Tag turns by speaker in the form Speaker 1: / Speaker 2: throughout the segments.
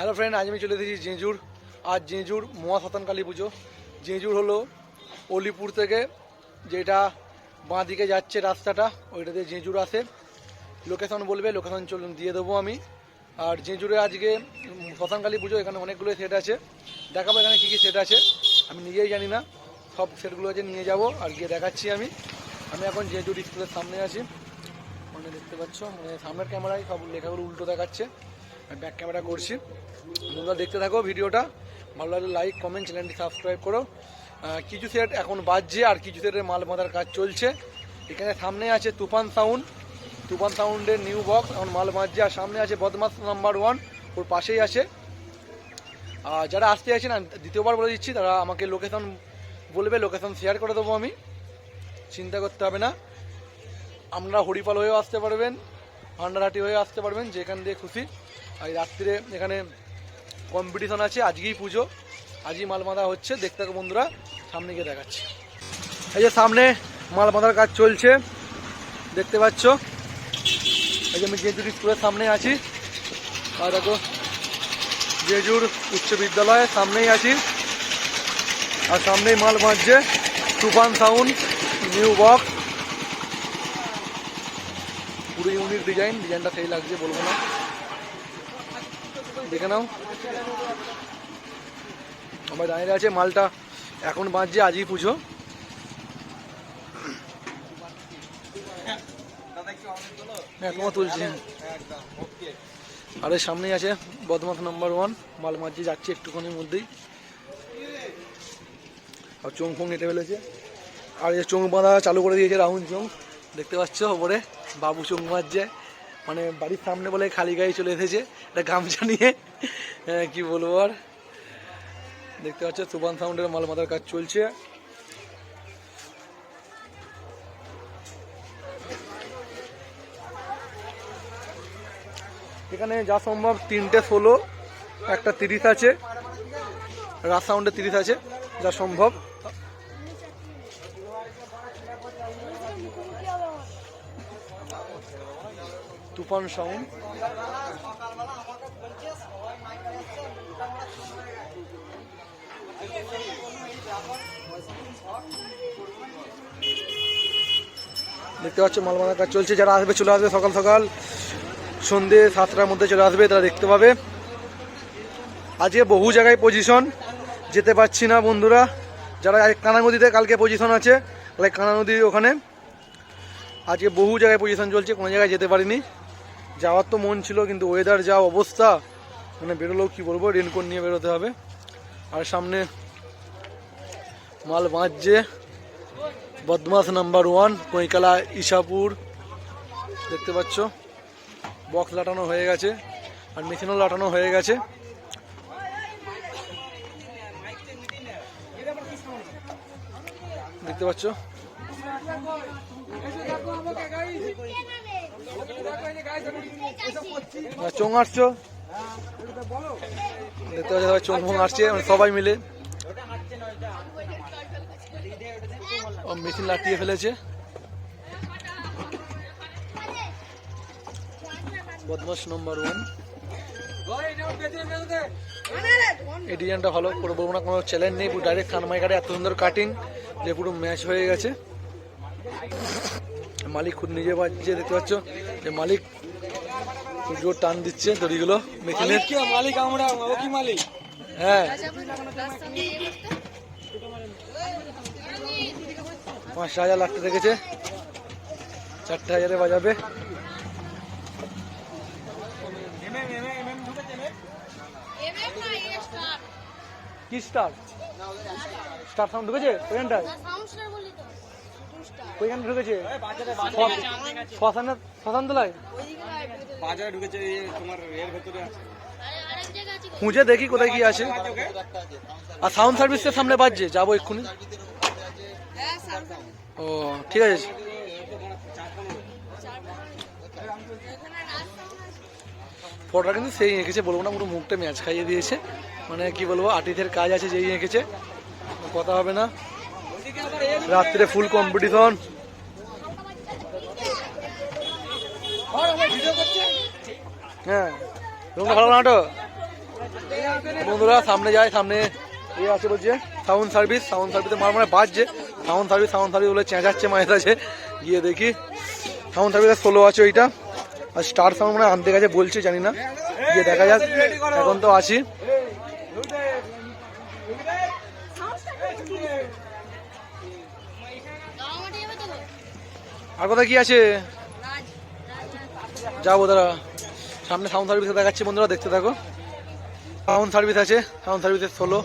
Speaker 1: Hello friend আজ আমি চলে এসেছি জেঁজুর। আজ জেঁজুর মহাসতান কালী পুজো। জেঁজুর হলো অলিপুর থেকে যেটা বাঁ দিকে যাচ্ছে রাস্তাটা ওইটা দিয়ে জেঁজুর আসে। লোকেশন বলবে লোকেশন চলুন দিয়ে দেবো আমি। আর জেঁজুরে আজকে শ্মশান কালী পুজো, এখানে অনেকগুলো সেট আছে। দেখাবো এখানে কী কী সেট আছে। আমি নিজেই জানি না। সব সেটগুলো আছে নিয়ে যাব আর গিয়ে দেখাচ্ছি আমি। আমি এখন জেঁজুর স্কুলের সামনে আছি। মানে দেখতে পাচ্ছ মানে সামনের ক্যামেরায় সব লেখাগুলো উল্টো দেখাচ্ছে। ব্যাক ক্যামেরা করছি। তোমরা দেখতে থাকো ভিডিওটা। ভালো লাগলে লাইক কমেন্ট চ্যানেলটি সাবস্ক্রাইব করো কিছু সেট এখন বাজছে আর কিছু সেটের মাল বাঁধার কাজ চলছে। এখানে সামনে আছে তুফান সাউন্ড তুফান সাউন্ডের নিউ বক্স এখন মাল বাঁধছে আর সামনে আছে বদমাস নাম্বার ওয়ান ওর পাশেই আছে। আর যারা আসতে আছেন আমি দ্বিতীয়বার বলে দিচ্ছি, তারা আমাকে লোকেশন বলবে লোকেশন শেয়ার করে দেবো আমি। চিন্তা করতে হবে না। আপনারা হরিপাল হয়েও আসতে পারবেন, ভান্ডারহাটি হয়ে আসতে পারবেন, যেখান দিয়ে খুশি। এই রাত্রিরে এখানে কম্পিটিশন আছে, আজকেই পুজো। আজই মাল বাঁধা হচ্ছে, দেখতে থাকো বন্ধুরা, সামনে গিয়ে দেখাচ্ছি। এই যে সামনে মাল বাঁধার কাজ চলছে, দেখতে পাচ্ছ? এই যে আমি জেজুর স্কুলের সামনে আছি, আর দেখো, জেজুর উচ্চ বিদ্যালয়ের সামনেই আছি। আর সামনেই মাল বাঁধছে, তুফান সাউন্ড নিউ বক্স পুরো ইউনিক ডিজাইন ডিজাইনটা সেই লাগছে, বলব না। দেখে নাও। আমার দাঁড়িয়ে আছে, মালটা এখন বাজছে, আজই পুজো। এখনও তুলছি। আর সামনেই আছে বদমাস নাম্বার ওয়ান মাল মাঝে যাচ্ছে একটুখানির মধ্যেই। আর চোং ফোং হেঁটে ফেলেছে। আর এই চোং বাঁধা চালু করে দিয়েছে রাহুল চোং দেখতে পাচ্ছ ওপরে? বাবু চোং মারছে মানে বাড়ির সামনে বলে খালি গায়ে চলে এসেছে। একটা গামছা নিয়ে হ্যাঁ, কি বলব আর? দেখতে পাচ্ছ সুবান সাউন্ডের মাল মাথার কাজ চলছে। এখানে যা সম্ভব তিনটে ষোলো একটা তিরিশ আছে। রাত সাউন্ডে তিরিশ আছে যা সম্ভব। তুফান সাউন্ড। দেখতে পাচ্ছ মালমালার কাজ চলছে। যারা আসবে, চলে আসবে সকাল সকাল। সন্ধে সাতটার মধ্যে চলে আসবে, তারা দেখতে পাবে। আজকে বহু জায়গায় পজিশন যেতে পারছি না, বন্ধুরা। যারা কানা নদীতে কালকে পজিশন আছে কানা নদীর ওখানে। আজকে বহু জায়গায় পজিশন চলছে, কোনো জায়গায় যেতে পারিনি। যাওয়ার তো মন ছিল, কিন্তু ওয়েদার যা অবস্থা মানে বেরোলেও কী বলব রেনকোট নিয়ে বেরোতে হবে। আর সামনে মাল বাঁধছে বদমাস নাম্বার ওয়ান কৈকালা ইসাপুর দেখতে পাচ্ছ বক্স লাটানো হয়ে গেছে, আর মেশিনও লাটানো হয়ে গেছে। দেখতে পাচ্ছ? চোং আসছো? দেখতে পাচ্ছ সবাই চোং আসছে মানে সবাই মিলে। মেশিন লাটিয়ে ফেলেছে। বদমাস নম্বর ওয়ান এই ডিজাইনটা ভালো করে বলব না, কোনো চ্যালেঞ্জ নেই, পুরো ডাইরেক্ট কানমাই কাটে এত সুন্দর কাটিং যে পুরো ম্যাচ হয়ে গেছে। মালিক খুব নিজে বাজছে দেখতে পাচ্ছ? যে মালিক খুব জোর টান দিচ্ছে দড়িগুলো মেশিনের
Speaker 2: মালিক আমরা ও কি মালিক?
Speaker 1: হ্যাঁ। পাঁচটা হাজার লাগতে দেখেছে চারটে হাজারে বাজাবে। কি স্টার স্টার সাউন্ড ঢুকেছে? ওইখানে ঢুকেছে? শ্মশান তোলায়
Speaker 2: বাজারে ঢুকেছে তোমার এর ভেতরে
Speaker 1: খুঁজে দেখি কোথায় কি আছে। আর সাউন্ড সার্ভিসের সামনে বাজছে যাব এক্ষুনি। ও ঠিক আছে। ফটোটা কিন্তু সেই এঁকেছে বলব না পুরো মুখটা ম্যাচ খাইয়ে দিয়েছে। মানে কি বলব আর্টিস্টের কাজ আছে যেই এঁকেছে। কথা হবে না। রাত্রে ফুল কম্পিটিশন হ্যাঁ ভালো নাটো? বন্ধুরা, সামনে যায় সামনে এই আছে বলছে সাউন্ড সার্ভিস সাউন্ড সার্ভিসে মার মানে বাজছে। সাউন্ড সার্ভিস সাউন্ড সার্ভিস বলে চেঁচাচ্ছে মায়ের কাছে। গিয়ে দেখি সাউন্ড সার্ভিসের ষোলো আছে ওইটা। আর স্টার সাউন্ড মানে আনতে গেছে বলছে, জানি না। গিয়ে দেখা যাক, এখন তো আছি। আর কোথায় কি আছে? যাব তারা সামনে সাউন্ড সার্ভিসে দেখাচ্ছি বন্ধুরা দেখতে থাকো। সাউন্ড সার্ভিস আছে সাউন্ড সার্ভিসের ষোলো।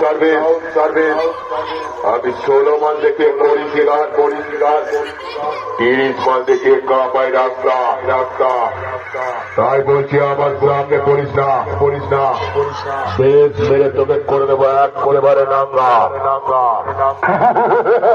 Speaker 3: সার্ভিস সার্ভিস আমি ষোলো মান থেকে পরিশীলার পরিশীলার তিরিশ মান থেকে কাপাই রাস্তা রাস্তা। তাই বলছি আমার গ্রামে পড়িস না পড়িস না বেশ মেরে তোকে করে দেবো এক করে বারে নাঙ্গা নাঙ্গা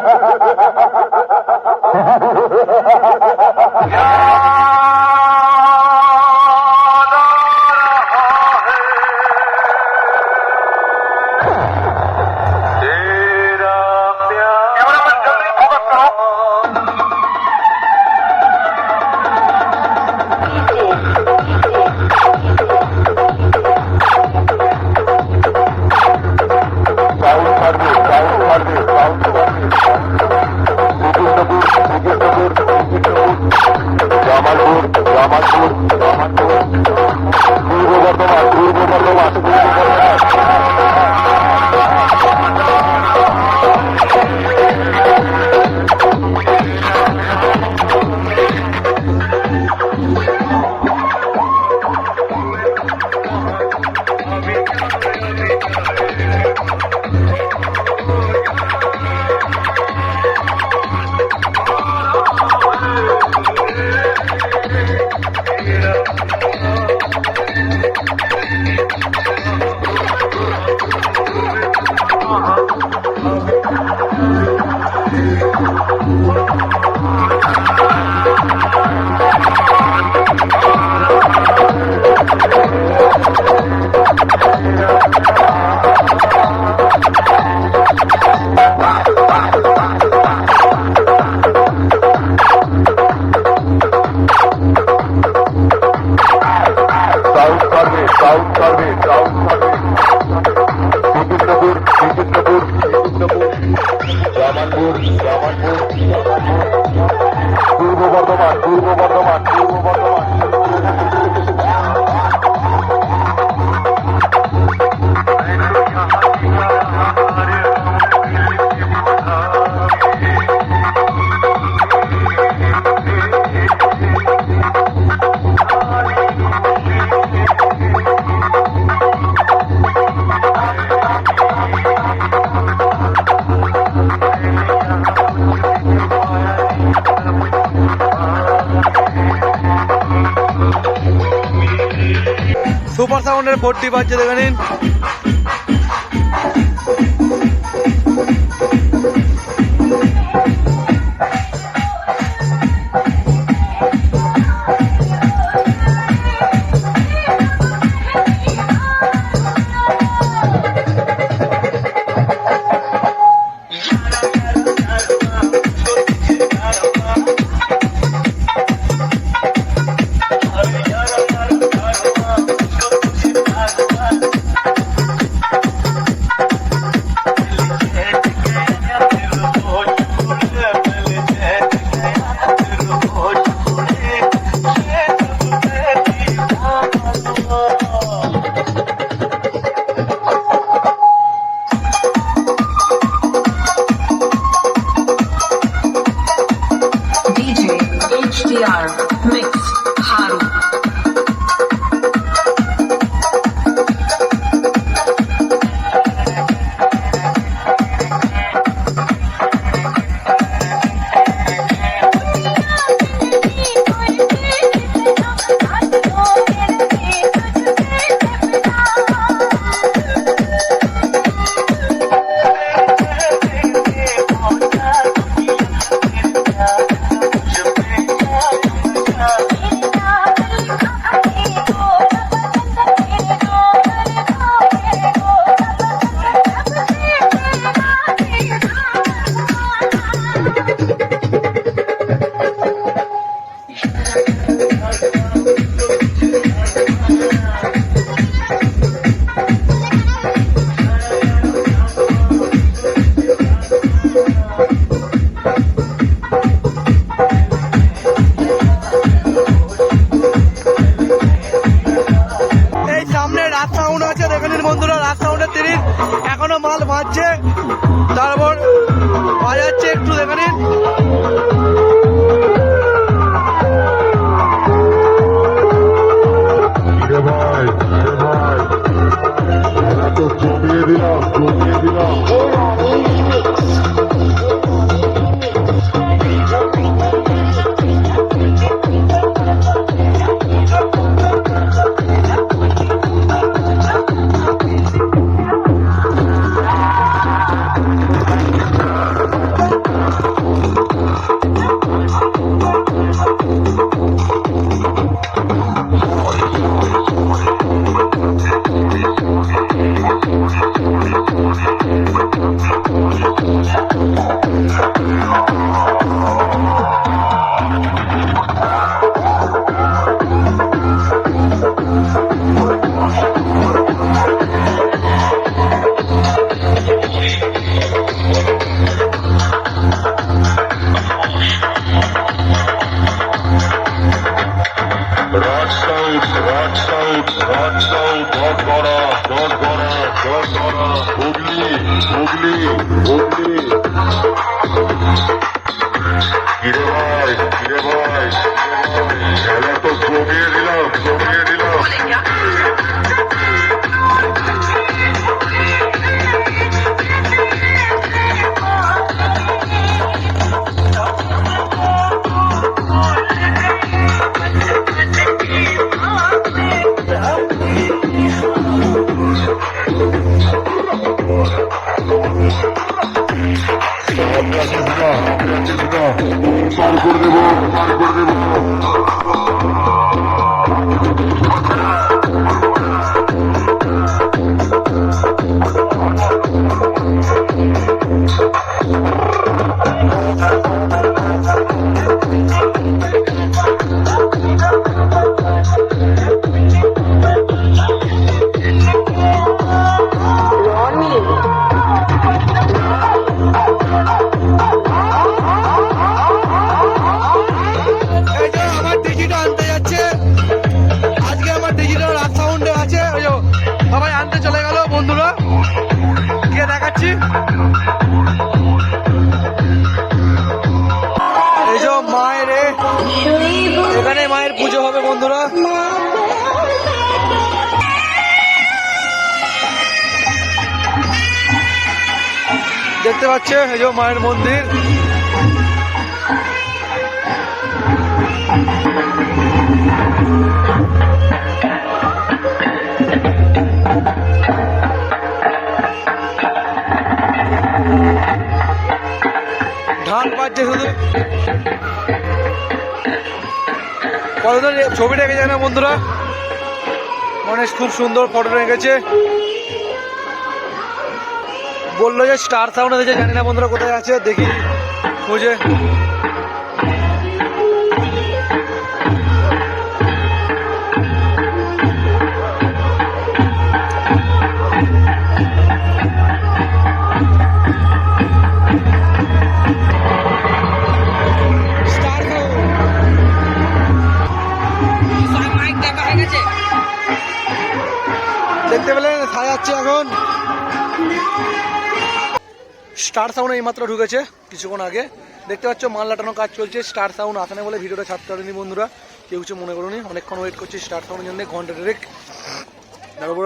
Speaker 1: সুপার পাচ্ছে দেখে
Speaker 3: বাজছে করেন হুগলি হুগলি কিরে ভাই কিরে ভাই খেলা তো জমিয়ে দিলাম।
Speaker 1: মায়ের। এখানে মায়ের পুজো হবে, বন্ধুরা। দেখতে পাচ্ছে, এই যে মায়ের মন্দির। ঢাক বাজছে শুধু। কতদিন ছবিটা এঁকে যায় না বন্ধুরা? মানে খুব সুন্দর ফটো এঁকেছে বলল যে স্টার সাউন্ড হয়েছে জানি না বন্ধুরা কোথায় আছে, দেখি, খুঁজে। দেখতে পেলেন সাজাচ্ছে এখন। স্টার সাউন্ড এইমাত্র ঢুকেছে কিছুক্ষণ আগে। দেখতে পাচ্ছ, মাল লাটানো কাজ চলছে, স্টার সাউন্ড আসে না বলে ভিডিওটা ছাড়তে পারেনি বন্ধুরা। কেউ কিছু মনে করুনি। অনেকক্ষণ ওয়েট করছি স্টার সাউন্ডের জন্য, ঘণ্টা ডেরেক তারপর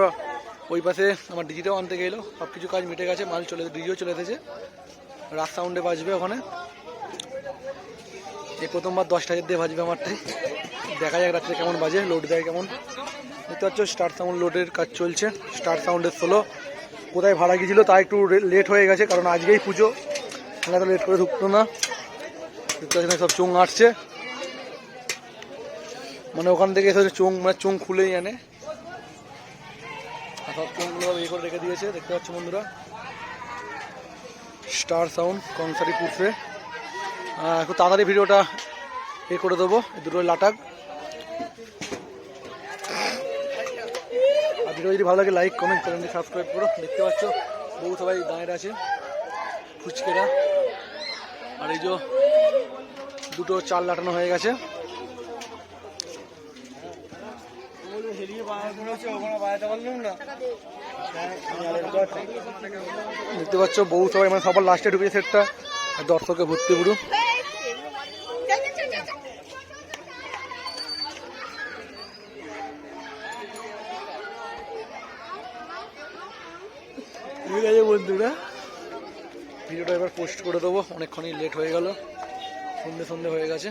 Speaker 1: ওই পাশে আমার ডিজিটাও আনতে গেলো। সব কিছু কাজ মিটে গেছে, মাল চলে ডিজিও চলে এসেছে। রাত সাউন্ডে বাজবে ওখানে। এই প্রথমবার দশটা দিয়ে বাজবে আমারটাই দেখা যাক রাত্রে কেমন বাজে লোড দেয় কেমন। দেখতে পাচ্ছ স্টার সাউন্ড লোডের কাজ চলছে। স্টার সাউন্ডের ষোলো কোথায় ভাড়া গিয়েছিল তা একটু লেট হয়ে গেছে, কারণ আজকেই পুজো। এত লেট করে ঢুকতো না। দেখতে পাচ্ছেন সব চোং আটছে। মানে ওখান থেকে এসে চোং মানে চোং খুলেই আনে। সব চোংগুলো ইয়ে করে রেখে দিয়েছে। দেখতে পাচ্ছ বন্ধুরা। স্টার সাউন্ড কংসারি পুরসে একটু তাড়াতাড়ি ভিডিওটা এ করে দেবো দুটো লাটাক। আর ভিডিও যদি ভালো লাগে লাইক কমেন্ট চ্যানেলটি সাবস্ক্রাইব করো। দেখতে পাচ্ছ বহু সবাই দাঁড়িয়ে আছে ফুচকেরা আর এই যে দুটো চাল লাটানো হয়ে গেছে। দেখতে পাচ্ছ বহু সবাই মানে সবার লাস্টে ঢুকেছে সেটটা। দর্শকে ভর্তি পুরো। ঠিক আছে বন্ধুরা। ভিডিওটা এবার পোস্ট করে দেবো। অনেকক্ষণই লেট হয়ে গেল। সন্ধে সন্ধে হয়ে গেছে।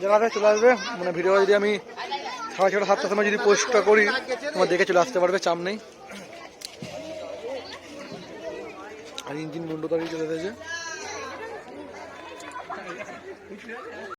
Speaker 1: যারা চলে আসবে। মানে ভিডিও যদি আমি সাড়ে ছটা, সাতটার সময় যদি পোস্টটা করি, তোমার দেখে চলে আসতে পারবে, চাপ নেই। আর ইঞ্জিন মুন্ডতারি চলে এসেছে।